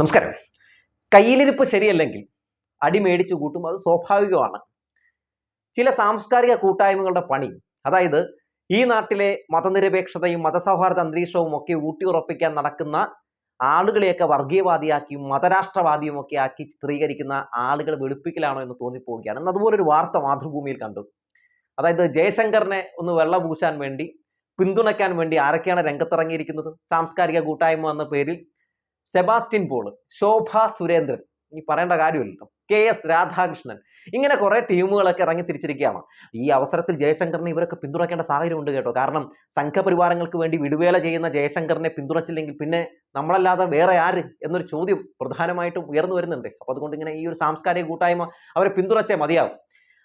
നമസ്കാരം. കയ്യിലിരിപ്പ് ശരിയല്ലെങ്കിൽ അടി മേടിച്ചു കൂട്ടും അത് സ്വാഭാവികമാണ്. ചില സാംസ്കാരിക കൂട്ടായ്മകളുടെ പണി അതായത് ഈ നാട്ടിലെ മതനിരപേക്ഷതയും മതസൗഹാർദ്ദ അന്തരീക്ഷവും ഒക്കെ ഊട്ടിയുറപ്പിക്കാൻ നടക്കുന്ന ആളുകളെയൊക്കെ വർഗീയവാദിയാക്കിയും മതരാഷ്ട്രവാദിയും ഒക്കെ ആക്കി ചിത്രീകരിക്കുന്ന ആളുകൾ വെളുപ്പിക്കലാണോ എന്ന് തോന്നിപ്പോവുകയാണ്. എന്ന് അതുപോലൊരു വാർത്ത മാതൃഭൂമിയിൽ കണ്ടു. അതായത് ജയശങ്കറിനെ ഒന്ന് വെള്ളപൂശാൻ വേണ്ടി പിന്തുണയ്ക്കാൻ വേണ്ടി ആരൊക്കെയാണ് രംഗത്തിറങ്ങിയിരിക്കുന്നത്? സാംസ്കാരിക കൂട്ടായ്മ എന്ന പേരിൽ സെബാസ്റ്റ്യൻ പോൾ ശോഭ സുരേന്ദ്രൻ. ഇനി പറയേണ്ട കാര്യമില്ലല്ലോ കെ എസ് രാധാകൃഷ്ണൻ. ഇങ്ങനെ കുറെ ടീമുകളൊക്കെ ഇറങ്ങി തിരിച്ചിരിക്കുകയാണ്. ഈ അവസരത്തിൽ ജയശങ്കറിനെ ഇവരൊക്കെ പിന്തുണയ്ക്കേണ്ട സാഹചര്യമുണ്ട് കേട്ടോ. കാരണം സംഘപരിവാരങ്ങൾക്ക് വേണ്ടി വിടുവേല ചെയ്യുന്ന ജയശങ്കറിനെ പിന്തുണച്ചില്ലെങ്കിൽ പിന്നെ നമ്മളല്ലാതെ വേറെ ആര് എന്നൊരു ചോദ്യം പ്രധാനമായിട്ടും ഉയർന്നു വരുന്നുണ്ട്. അപ്പോൾ അതുകൊണ്ട് ഇങ്ങനെ ഈ ഒരു സാംസ്കാരിക കൂട്ടായ്മ അവരെ പിന്തുണച്ചേ മതിയാവും.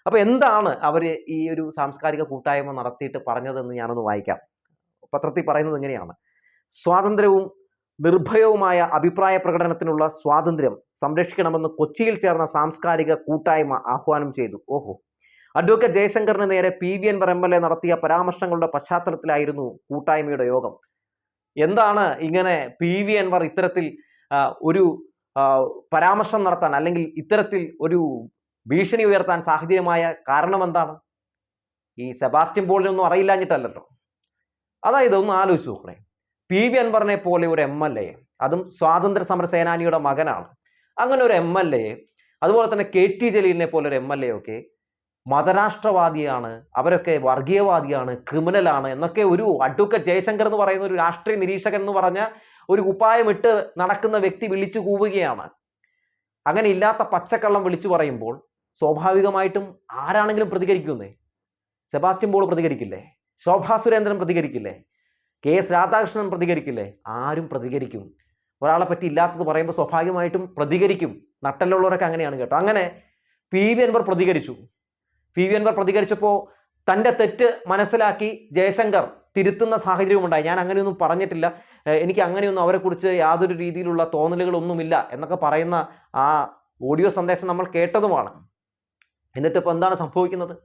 അപ്പോൾ എന്താണ് അവർ ഈ ഒരു സാംസ്കാരിക കൂട്ടായ്മ നടത്തിയിട്ട് പറഞ്ഞതെന്ന് ഞാനൊന്ന് വായിക്കാം. പത്രത്തിൽ പറയുന്നത് ഇങ്ങനെയാണ്. സ്വാതന്ത്ര്യവും നിർഭയവുമായ അഭിപ്രായ പ്രകടനത്തിനുള്ള സ്വാതന്ത്ര്യം സംരക്ഷിക്കണമെന്ന് കൊച്ചിയിൽ ചേർന്ന സാംസ്കാരിക കൂട്ടായ്മ ആഹ്വാനം ചെയ്തു. ഓഹോ. അഡ്വക്കേറ്റ് ജയശങ്കറിന് നേരെ P V Anvar M L A നടത്തിയ പരാമർശങ്ങളുടെ പശ്ചാത്തലത്തിലായിരുന്നു കൂട്ടായ്മയുടെ യോഗം. എന്താണ് ഇങ്ങനെ പി വി എൻവർ ഇത്തരത്തിൽ ഒരു പരാമർശം നടത്താൻ അല്ലെങ്കിൽ ഇത്തരത്തിൽ ഒരു ഭീഷണി ഉയർത്താൻ സാഹചര്യമായ കാരണം എന്താണ്? ഈ സെബാസ്റ്റ്യൻ പോളിനൊന്നും അറിയില്ലാഞ്ഞിട്ടല്ലല്ലോ. അതായത് ഒന്ന് ആലോചിച്ച് നോക്കണേ. പി വി അൻവറിനെ പോലെ ഒരു എം എൽ എ അതും സ്വാതന്ത്ര്യ സമര സേനാനിയുടെ മകനാണ്. അങ്ങനെ ഒരു എം എൽ എ അതുപോലെ തന്നെ കെ ടി ജലീലിനെ പോലെ ഒരു എം എൽ എ ഒക്കെ മതരാഷ്ട്രവാദിയാണ് അവരൊക്കെ വർഗീയവാദിയാണ് ക്രിമിനലാണ് എന്നൊക്കെ ഒരു അഡ്വക്കേറ്റ് ജയശങ്കർ എന്ന് പറയുന്ന ഒരു രാഷ്ട്രീയ നിരീക്ഷകൻ എന്ന് പറഞ്ഞ ഒരു കുപ്പായമിട്ട് നടക്കുന്ന വ്യക്തി വിളിച്ചു കൂവുകയാണ്. അങ്ങനെ ഇല്ലാത്ത പച്ചക്കള്ളം വിളിച്ചു പറയുമ്പോൾ സ്വാഭാവികമായിട്ടും ആരാണെങ്കിലും പ്രതികരിക്കുന്നേ? സെബാസ്റ്റ്യൻ പോൾ പ്രതികരിക്കില്ലേ? ശോഭാ സുരേന്ദ്രൻ പ്രതികരിക്കില്ലേ? കെ എസ് രാധാകൃഷ്ണൻ പ്രതികരിക്കില്ലേ? ആരും പ്രതികരിക്കും. ഒരാളെ പറ്റി ഇല്ലാത്തത് പറയുമ്പോൾ സ്വാഭാവികമായിട്ടും പ്രതികരിക്കും. നട്ടലുള്ളവരൊക്കെ അങ്ങനെയാണ് കേട്ടോ. അങ്ങനെ പി വി അൻവർ പ്രതികരിച്ചു. പി വി അൻവർ പ്രതികരിച്ചപ്പോൾ തന്റെ തെറ്റ് മനസ്സിലാക്കി ജയശങ്കർ തിരുത്തുന്ന സാഹചര്യവും ഉണ്ടായി. ഞാൻ അങ്ങനെയൊന്നും പറഞ്ഞിട്ടില്ല. എനിക്ക് അങ്ങനെയൊന്നും അവരെക്കുറിച്ച് യാതൊരു രീതിയിലുള്ള തോന്നലുകളൊന്നുമില്ല എന്നൊക്കെ പറയുന്ന ആ ഓഡിയോ സന്ദേശം നമ്മൾ കേട്ടതുമാണ്. എന്നിട്ട് ഇപ്പോൾ എന്താണ് സംഭവിക്കുന്നത്?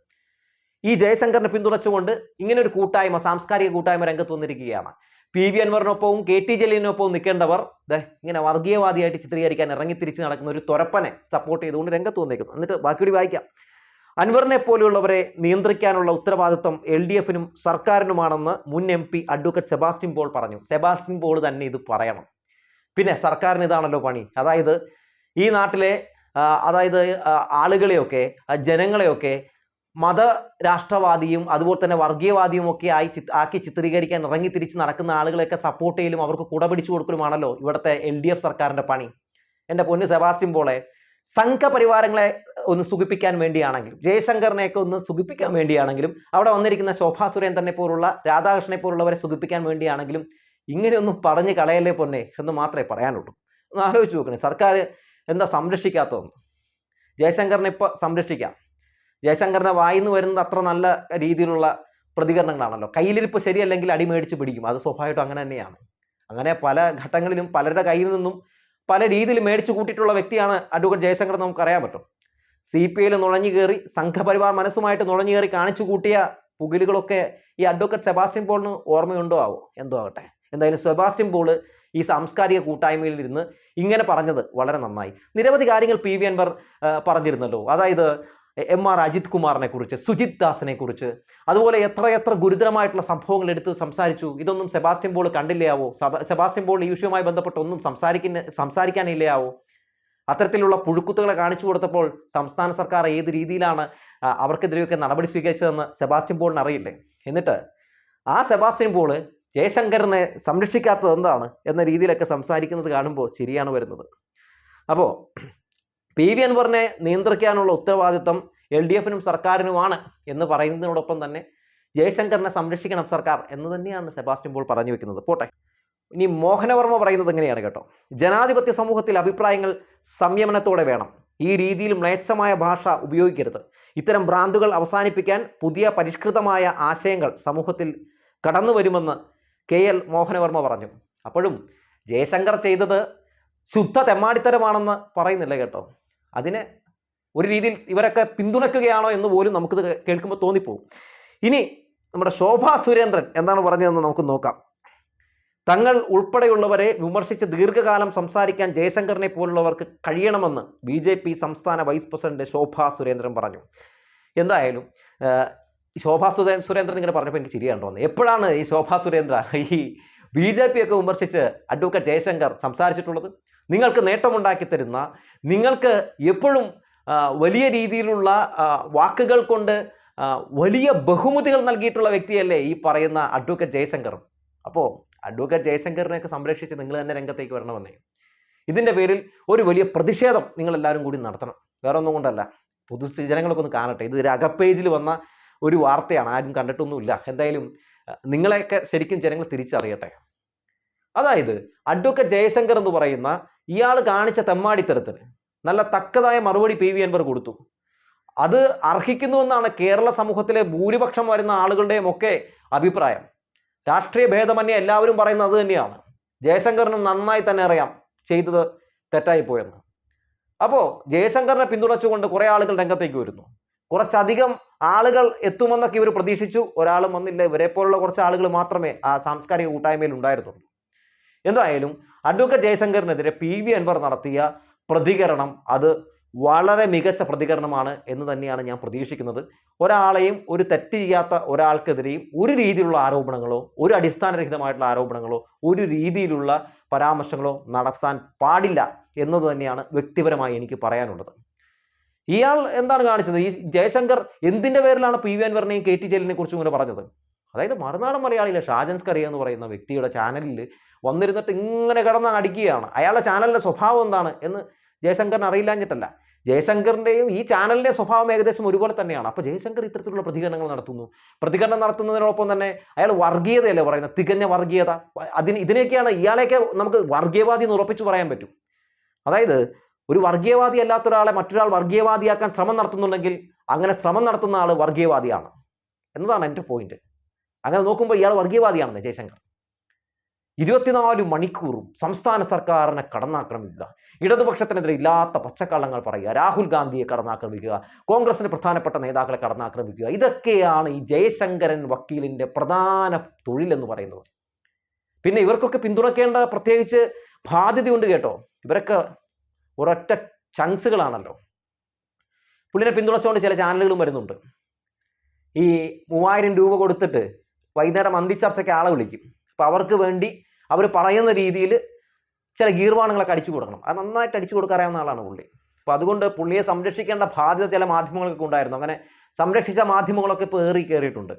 ഈ ജയശങ്കറിനെ പിന്തുണച്ചുകൊണ്ട് ഇങ്ങനെ ഒരു കൂട്ടായ്മ സാംസ്കാരിക കൂട്ടായ്മ രംഗത്ത് വന്നിരിക്കുകയാണ്. പി വി അൻവറിനൊപ്പവും കെ ടി ജലീലിനൊപ്പവും നിൽക്കേണ്ടവർ ഇങ്ങനെ വർഗീയവാദിയായിട്ട് ചിത്രീകരിക്കാൻ ഇറങ്ങി തിരിച്ച് നടക്കുന്ന ഒരു തുരപ്പനെ സപ്പോർട്ട് ചെയ്തുകൊണ്ട് രംഗത്ത് വന്നേക്കുന്നു. എന്നിട്ട് ബാക്കിയോടി വായിക്കാം. അൻവറിനെ പോലെയുള്ളവരെ നിയന്ത്രിക്കാനുള്ള ഉത്തരവാദിത്വം എൽ ഡി എഫിനും സർക്കാരിനുമാണെന്ന് മുൻ M P advocate Sebastian Paul പറഞ്ഞു. സെബാസ്റ്റ്യൻ പോൾ തന്നെ ഇത് പറയണം. പിന്നെ സർക്കാരിന് ഇതാണല്ലോ പണി. അതായത് ഈ നാട്ടിലെ അതായത് ആളുകളെയൊക്കെ ജനങ്ങളെയൊക്കെ മത രാഷ്ട്രവാദിയും അതുപോലെ തന്നെ വർഗീയവാദിയും ഒക്കെ ആയി ആക്കി ചിത്രീകരിക്കാൻ ഇറങ്ങി തിരിച്ച് നടക്കുന്ന ആളുകളെയൊക്കെ സപ്പോർട്ട് ചെയ്യലും അവർക്ക് കുട പിടിച്ചു കൊടുക്കലുമാണല്ലോ ഇവിടുത്തെ എൽ ഡി എഫ് സർക്കാരിന്റെ പണി. എന്റെ പൊന്ന് സെബാസ്റ്റ്യൻ പോളെ സംഘപരിവാരങ്ങളെ ഒന്ന് സുഖിപ്പിക്കാൻ വേണ്ടിയാണെങ്കിലും ജയശങ്കറിനെയൊക്കെ ഒന്ന് സുഖിപ്പിക്കാൻ വേണ്ടിയാണെങ്കിലും അവിടെ വന്നിരിക്കുന്ന ശോഭാ സുരേന്ദ്രനെ പോലുള്ള രാധാകൃഷ്ണനെ പോലുള്ളവരെ സുഖിപ്പിക്കാൻ വേണ്ടിയാണെങ്കിലും ഇങ്ങനെയൊന്നും പറഞ്ഞു കളയല്ലേ പൊന്നെ എന്ന് മാത്രമേ പറയാനുള്ളൂ. ഒന്ന് ആലോചിച്ച് നോക്കണേ സർക്കാർ എന്താ സംരക്ഷിക്കാത്തതെന്ന്? ജയശങ്കറിനെ ഇപ്പോൾ സംരക്ഷിക്കാം. ജയശങ്കറിന്റെ വായിന്ന് വരുന്നത് അത്ര നല്ല രീതിയിലുള്ള പ്രതികരണങ്ങളാണല്ലോ. കയ്യിലിരിപ്പ് ശരിയല്ലെങ്കിൽ അടി മേടിച്ച് പിടിക്കും. അത് സ്വാഭാവികമായിട്ടും അങ്ങനെ തന്നെയാണ്. അങ്ങനെ പല ഘട്ടങ്ങളിലും പലരുടെ കയ്യിൽ നിന്നും പല രീതിയിൽ മേടിച്ചു കൂട്ടിയിട്ടുള്ള വ്യക്തിയാണ് അഡ്വക്കേറ്റ് ജയശങ്കർ എന്ന് നമുക്ക് അറിയാൻ പറ്റും. സി പി ഐയിൽ നുഴഞ്ഞു കയറി സംഘപരിവാർ മനസ്സുമായിട്ട് നുഴഞ്ഞു കയറി കാണിച്ചു കൂട്ടിയ പുകിലുകളൊക്കെ ഈ അഡ്വക്കേറ്റ് സെബാസ്റ്റ്യൻ പോളിന് ഓർമ്മയുണ്ടോ ആവോ? എന്തോ ആവട്ടെ. എന്തായാലും സെബാസ്റ്റ്യൻ പോൾ ഈ സാംസ്കാരിക കൂട്ടായ്മയിൽ ഇരുന്ന് ഇങ്ങനെ പറഞ്ഞത് വളരെ നന്നായി. നിരവധി കാര്യങ്ങൾ പി വി അൻവർ പറഞ്ഞിരുന്നല്ലോ. അതായത് എം ആർ അജിത് കുമാറിനെ കുറിച്ച് സുജിത് ദാസിനെ കുറിച്ച്. അതുപോലെ എത്ര എത്ര ഗുരുതരമായിട്ടുള്ള സംഭവങ്ങൾ എടുത്ത് സംസാരിച്ചു. ഇതൊന്നും സെബാസ്റ്റ്യൻ പോൾ കണ്ടില്ലയാവോ? സബ- സെബാസ്റ്റ്യൻ പോൾ ഈ വിഷയവുമായി ബന്ധപ്പെട്ട് ഒന്നും സംസാരിക്കുന്ന സംസാരിക്കാനില്ലയാവോ? അത്തരത്തിലുള്ള പുഴുക്കുത്തുകളെ കാണിച്ചു കൊടുത്തപ്പോൾ സംസ്ഥാന സർക്കാർ ഏത് രീതിയിലാണ് അവർക്കെതിരെയൊക്കെ നടപടി സ്വീകരിച്ചതെന്ന് സെബാസ്റ്റ്യൻ പോളിന് അറിയില്ലേ? എന്നിട്ട് ആ സെബാസ്റ്റ്യൻ പോൾ ജയശങ്കറിനെ സംരക്ഷിക്കാത്തത് എന്താണ്? എന്ന രീതിയിലൊക്കെ സംസാരിക്കുന്നത് കാണുമ്പോൾ ശരിയാണ് വരുന്നത്. അപ്പോൾ പി വി അൻവറിനെ നിയന്ത്രിക്കാനുള്ള ഉത്തരവാദിത്തം എൽ ഡി എഫിനും സർക്കാരിനുമാണ് എന്ന് പറയുന്നതിനോടൊപ്പം തന്നെ ജയശങ്കറിനെ സംരക്ഷിക്കണം സർക്കാർ എന്ന് തന്നെയാണ് സെബാസ്റ്റ്യൻ പോൾ പറഞ്ഞു വെക്കുന്നത്. പോട്ടെ. ഇനി മോഹനവർമ്മ പറയുന്നത് എങ്ങനെയാണ് കേട്ടോ? ജനാധിപത്യ സമൂഹത്തിൽ അഭിപ്രായങ്ങൾ സംയമനത്തോടെ വേണം. ഈ രീതിയിൽ മ്ലേച്ഛമായ ഭാഷ ഉപയോഗിക്കരുത്. ഇത്തരം ഭ്രാന്തുകൾ അവസാനിപ്പിക്കാൻ പുതിയ പരിഷ്കൃതമായ ആശയങ്ങൾ സമൂഹത്തിൽ കടന്നു വരുമെന്ന് കെ എൽ മോഹനവർമ്മ പറഞ്ഞു. അപ്പോഴും ജയശങ്കർ ചെയ്തത് ശുദ്ധ തെമ്മാടിത്തരമാണെന്ന് പറയുന്നില്ല കേട്ടോ. അതിന് ഒരു രീതിയിൽ ഇവരൊക്കെ പിന്തുണയ്ക്കുകയാണോ എന്ന് പോലും നമുക്കിത് കേൾക്കുമ്പോൾ തോന്നിപ്പോകും ഇനി നമ്മുടെ ശോഭാ സുരേന്ദ്രൻ എന്താണ് പറഞ്ഞതെന്ന് നമുക്ക് നോക്കാം. തങ്ങൾ ഉൾപ്പെടെയുള്ളവരെ വിമർശിച്ച് ദീർഘകാലം സംസാരിക്കാൻ ജയശങ്കറിനെ പോലുള്ളവർക്ക് കഴിയണമെന്ന് ബി ജെ പി സംസ്ഥാന വൈസ് പ്രസിഡന്റ് ശോഭാ സുരേന്ദ്രൻ പറഞ്ഞു. എന്തായാലും ശോഭാ സുരേ സുരേന്ദ്രൻ ഇങ്ങനെ പറഞ്ഞപ്പോൾ എനിക്ക് ചിരിയാണ് തോന്നുന്നത് എപ്പോഴാണ് ഈ ശോഭാ സുരേന്ദ്ര ഈ ബി ജെ വിമർശിച്ച് അഡ്വക്കേറ്റ് ജയശങ്കർ സംസാരിച്ചിട്ടുള്ളത്? നിങ്ങൾക്ക് നേട്ടമുണ്ടാക്കി തരുന്ന നിങ്ങൾക്ക് എപ്പോഴും വലിയ രീതിയിലുള്ള വാക്കുകൾ കൊണ്ട് വലിയ ബഹുമതികൾ നൽകിയിട്ടുള്ള വ്യക്തിയല്ലേ ഈ പറയുന്ന അഡ്വക്കേറ്റ് ജയശങ്കർ അപ്പോൾ അഡ്വക്കേറ്റ് ജയശങ്കറിനെയൊക്കെ സംരക്ഷിച്ച് നിങ്ങൾ തന്നെ രംഗത്തേക്ക് വരണമെന്നേ. ഇതിന്റെ പേരിൽ ഒരു വലിയ പ്രതിഷേധം നിങ്ങൾ എല്ലാവരും കൂടി നടത്തണം. വേറെ ഒന്നും കൊണ്ടല്ല. പൊതു ജനങ്ങളൊക്കെ ഒന്ന് കാണട്ടെ. ഇത് ഒരു അകപ്പേജിൽ വന്ന ഒരു വാർത്തയാണ്. ആരും കണ്ടിട്ടൊന്നുമില്ല. എന്തായാലും നിങ്ങളെയൊക്കെ ശരിക്കും ജനങ്ങൾ തിരിച്ചറിയട്ടെ. അതായത് അഡ്വക്കേറ്റ് ജയശങ്കർ എന്ന് പറയുന്ന ഇയാൾ കാണിച്ച തെമ്മാടിത്തരത്തിന് നല്ല തക്കതായ മറുപടി പി വി അൻവർ കൊടുത്തു. അത് അർഹിക്കുന്നുവെന്നാണ് കേരള സമൂഹത്തിലെ ഭൂരിപക്ഷം വരുന്ന ആളുകളുടെയും ഒക്കെ അഭിപ്രായം. രാഷ്ട്രീയ ഭേദമന്യേ എല്ലാവരും പറയുന്നത് അത് തന്നെയാണ്. ജയശങ്കറിന് നന്നായി തന്നെ അറിയാം ചെയ്തത് തെറ്റായി പോയെന്ന്. അപ്പോൾ ജയശങ്കറിനെ പിന്തുണച്ചുകൊണ്ട് കുറേ ആളുകൾ രംഗത്തേക്ക് വരുന്നു. കുറച്ചധികം ആളുകൾ എത്തുമെന്നൊക്കെ ഇവർ പ്രതീക്ഷിച്ചു. ഒരാളും വന്നില്ല. ഇവരെ പോലുള്ള കുറച്ച് ആളുകൾ മാത്രമേ ആ സാംസ്കാരിക കൂട്ടായ്മയിൽ ഉണ്ടായിരുന്നുള്ളൂ. എന്തായാലും അഡ്വക്കേറ്റ് ജയശങ്കറിനെതിരെ പി വി അൻവർ നടത്തിയ പ്രതികരണം അത് വളരെ മികച്ച പ്രതികരണമാണ് എന്ന് തന്നെയാണ് ഞാൻ പ്രതീക്ഷിക്കുന്നത്. ഒരാളെയും ഒരു തെറ്റ് ചെയ്യാത്ത ഒരാൾക്കെതിരെയും ഒരു രീതിയിലുള്ള ആരോപണങ്ങളോ ഒരു അടിസ്ഥാനരഹിതമായിട്ടുള്ള ആരോപണങ്ങളോ ഒരു രീതിയിലുള്ള പരാമർശങ്ങളോ നടത്താൻ പാടില്ല എന്നത് തന്നെയാണ് വ്യക്തിപരമായി എനിക്ക് പറയാനുള്ളത്. ഇയാൾ എന്താണ് കാണിച്ചത്? ഈ ജയശങ്കർ എന്തിന്റെ പേരിലാണ് പി വി അൻവറിനെയും കെ ടി ജലീലിനെ കുറിച്ചും ഇങ്ങനെ പറഞ്ഞത്? അതായത് മറുനാടൻ മലയാളിയിലെ ഷാജൻസ് കറിയ എന്ന് പറയുന്ന വ്യക്തിയുടെ ചാനലിൽ വന്നിരുന്നിട്ട് ഇങ്ങനെ കിടന്ന് അടിക്കുകയാണ്. അയാളുടെ ചാനലിന്റെ സ്വഭാവം എന്താണ് എന്ന് ജയശങ്കറിന് അറിയില്ലാഞ്ഞിട്ടല്ല. ജയശങ്കറിന്റെയും ഈ ചാനലിന്റെ സ്വഭാവം ഏകദേശം ഒരുപോലെ തന്നെയാണ്. അപ്പോൾ ജയശങ്കർ ഇത്തരത്തിലുള്ള പ്രതികരണങ്ങൾ നടത്തുന്നു. പ്രതികരണം നടത്തുന്നതിനോടൊപ്പം തന്നെ അയാൾ വർഗീയതയല്ലേ പറയുന്നത്? തികഞ്ഞ വർഗീയത. അതിന് ഇതിനെയൊക്കെയാണ് ഇയാളെയൊക്കെ നമുക്ക് വർഗീയവാദി എന്ന് ഉറപ്പിച്ചു പറയാൻ പറ്റും. അതായത് ഒരു വർഗീയവാദി അല്ലാത്ത ഒരാളെ മറ്റൊരാൾ വർഗീയവാദിയാക്കാൻ ശ്രമം നടത്തുന്നുണ്ടെങ്കിൽ അങ്ങനെ ശ്രമം നടത്തുന്ന ആൾ വർഗീയവാദിയാണ്. എന്നതാണ് എന്റെ പോയിന്റ് അങ്ങനെ നോക്കുമ്പോൾ ഇയാൾ വർഗീയവാദിയാണെന്ന് ജയശങ്കർ. ഇരുപത്തിനാല് മണിക്കൂറും സംസ്ഥാന സർക്കാരിനെ കടന്നാക്രമിക്കുക. ഇടതുപക്ഷത്തിനെതിരെ ഇല്ലാത്ത പച്ചക്കള്ളങ്ങൾ പറയുക. രാഹുൽ ഗാന്ധിയെ കടന്നാക്രമിക്കുക. കോൺഗ്രസിന് പ്രധാനപ്പെട്ട നേതാക്കളെ കടന്നാക്രമിക്കുക. ഇതൊക്കെയാണ് ഈ ജയശങ്കരൻ വക്കീലിന്റെ പ്രധാന തൊഴിലെന്ന് പറയുന്നത്. പിന്നെ ഇവർക്കൊക്കെ പിന്തുണക്കേണ്ട പ്രത്യേകിച്ച് ബാധ്യതയുണ്ട് കേട്ടോ. ഇവരൊക്കെ ഒരൊറ്റ ചങ്സുകളാണല്ലോ പുള്ളിനെ പിന്തുണച്ചുകൊണ്ട് ചില ചാനലുകളും വരുന്നുണ്ട്. ഈ മൂവായിരം രൂപ കൊടുത്തിട്ട് വൈകുന്നേരം അന്തിച്ചർച്ചയ്ക്ക് ആളെ വിളിക്കും. അപ്പോൾ അവർക്ക് വേണ്ടി അവർ പറയുന്ന രീതിയിൽ ചില ഗീർവാണങ്ങളൊക്കെ അടിച്ചു കൊടുക്കണം. അത് നന്നായിട്ട് അടിച്ചു കൊടുക്കാറിയാവുന്ന ആളാണ് പുള്ളി. അപ്പോൾ അതുകൊണ്ട് പുള്ളിയെ സംരക്ഷിക്കേണ്ട ബാധ്യത ചില മാധ്യമങ്ങൾക്കൊക്കെ ഉണ്ടായിരുന്നു. അങ്ങനെ സംരക്ഷിച്ച മാധ്യമങ്ങളൊക്കെ ഇപ്പോൾ ഏറി കയറിയിട്ടുണ്ട്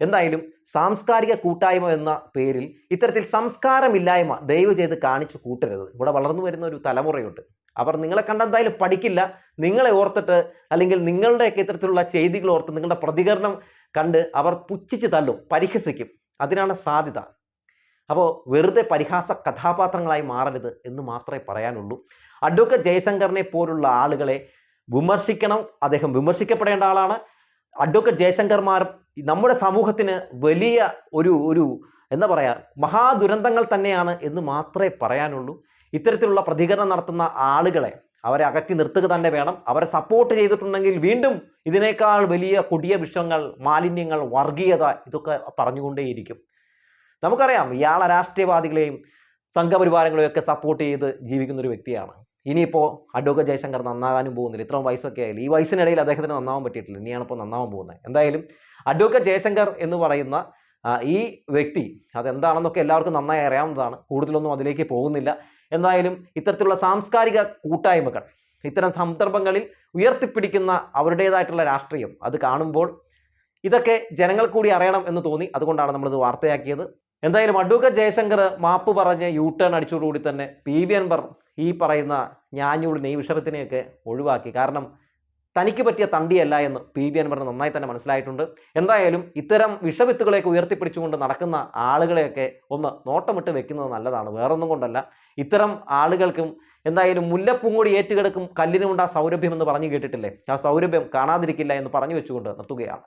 എന്തായാലും സാംസ്കാരിക കൂട്ടായ്മ എന്ന പേരിൽ ഇത്തരത്തിൽ സംസ്കാരമില്ലായ്മ ദയവ് ചെയ്ത് കാണിച്ചു കൂട്ടരുത്. ഇവിടെ വളർന്നു വരുന്ന ഒരു തലമുറയുണ്ട്. അവർ നിങ്ങളെ കണ്ട എന്തായാലും പഠിക്കില്ല. നിങ്ങളെ ഓർത്തിട്ട് അല്ലെങ്കിൽ നിങ്ങളുടെയൊക്കെ ഇത്തരത്തിലുള്ള ചെയ്തികൾ ഓർത്ത് നിങ്ങളുടെ പ്രതികരണം കണ്ട് അവർ പുച്ഛിച്ച് തള്ളും പരിഹസിക്കും. അതിനാണ് സാധ്യത. അപ്പോൾ വെറുതെ പരിഹാസ കഥാപാത്രങ്ങളായി മാറരുത് എന്ന് മാത്രമേ പറയാനുള്ളൂ. അഡ്വക്കേറ്റ് ജയശങ്കറിനെ പോലുള്ള ആളുകളെ വിമർശിക്കണം. അദ്ദേഹം വിമർശിക്കപ്പെടേണ്ട ആളാണ്. അഡ്വക്കേറ്റ് ജയശങ്കർമാർ നമ്മുടെ സമൂഹത്തിന് വലിയ ഒരു ഒരു എന്താ പറയുക മഹാദുരന്തങ്ങൾ തന്നെയാണ് എന്ന് മാത്രമേ പറയാനുള്ളൂ. ഇത്തരത്തിലുള്ള പ്രതികരണം നടത്തുന്ന ആളുകളെ അവരെ അകറ്റി നിർത്തുക തന്നെ വേണം. അവരെ സപ്പോർട്ട് ചെയ്തിട്ടുണ്ടെങ്കിൽ വീണ്ടും ഇതിനേക്കാൾ വലിയ കൊടിയ വിഷങ്ങൾ മാലിന്യങ്ങൾ വർഗീയത ഇതൊക്കെ പറഞ്ഞുകൊണ്ടേയിരിക്കും. നമുക്കറിയാം ഇയാളെ രാഷ്ട്രീയവാദികളെയും സംഘപരിവാരങ്ങളെയും ഒക്കെ സപ്പോർട്ട് ചെയ്ത് ജീവിക്കുന്ന ഒരു വ്യക്തിയാണ്. ഇനിയിപ്പോൾ അഡ്വക്കേറ്റ് ജയശങ്കർ നന്നാകാനും പോകുന്നില്ല. ഇത്രയും വയസ്സൊക്കെ ആയാലും ഈ വയസ്സിനിടയിൽ അദ്ദേഹത്തിന് നന്നാവാൻ പറ്റിയിട്ടില്ല. ഇനിയാണ് ഇപ്പോൾ നന്നാവാൻ പോകുന്നത്. എന്തായാലും അഡ്വക്കേറ്റ് ജയശങ്കർ എന്ന് പറയുന്ന ഈ വ്യക്തി അതെന്താണെന്നൊക്കെ എല്ലാവർക്കും നന്നായി അറിയാവുന്നതാണ്. കൂടുതലൊന്നും അതിലേക്ക് പോകുന്നില്ല. എന്തായാലും ഇത്തരത്തിലുള്ള സാംസ്കാരിക കൂട്ടായ്മകൾ ഇത്തരം സന്ദർഭങ്ങളിൽ ഉയർത്തിപ്പിടിക്കുന്ന അവരുടേതായിട്ടുള്ള രാഷ്ട്രീയം അത് കാണുമ്പോൾ ഇതൊക്കെ ജനങ്ങൾ കൂടി അറിയണം എന്ന് തോന്നി. അതുകൊണ്ടാണ് നമ്മളിത് വാർത്തയാക്കിയത്. എന്തായാലും അഡ്വക്കേറ്റ് ജയശങ്കർ മാപ്പ് പറഞ്ഞ് യൂ ടേൺ അടിച്ചതോടുകൂടി തന്നെ പി. വി. അൻവർ ഈ പറയുന്ന ഞാഞ്ഞൂടിനെ ഈ വിഷയത്തിനെയൊക്കെ ഒഴിവാക്കി. കാരണം തനിക്ക് പറ്റിയ തണ്ടിയല്ല എന്ന് പി വി അൻവറിന് നന്നായി തന്നെ മനസ്സിലായിട്ടുണ്ട്. എന്തായാലും ഇത്തരം വിഷവിത്തുകളെയൊക്കെ ഉയർത്തിപ്പിടിച്ചുകൊണ്ട് നടക്കുന്ന ആളുകളെയൊക്കെ ഒന്ന് നോട്ടമിട്ട് വെക്കുന്നത് നല്ലതാണ്. വേറൊന്നും കൊണ്ടല്ല. ഇത്തരം ആളുകൾക്കും എന്തായാലും മുല്ലപ്പൂങ്കോടി ഏറ്റുകിടക്കും കല്ലിനുമുണ്ട് സൗരഭ്യം എന്ന് പറഞ്ഞു കേട്ടിട്ടില്ലേ? ആ സൗരഭ്യം കാണാതിരിക്കില്ല എന്ന് പറഞ്ഞു വെച്ചുകൊണ്ട് നിർത്തുകയാണ്.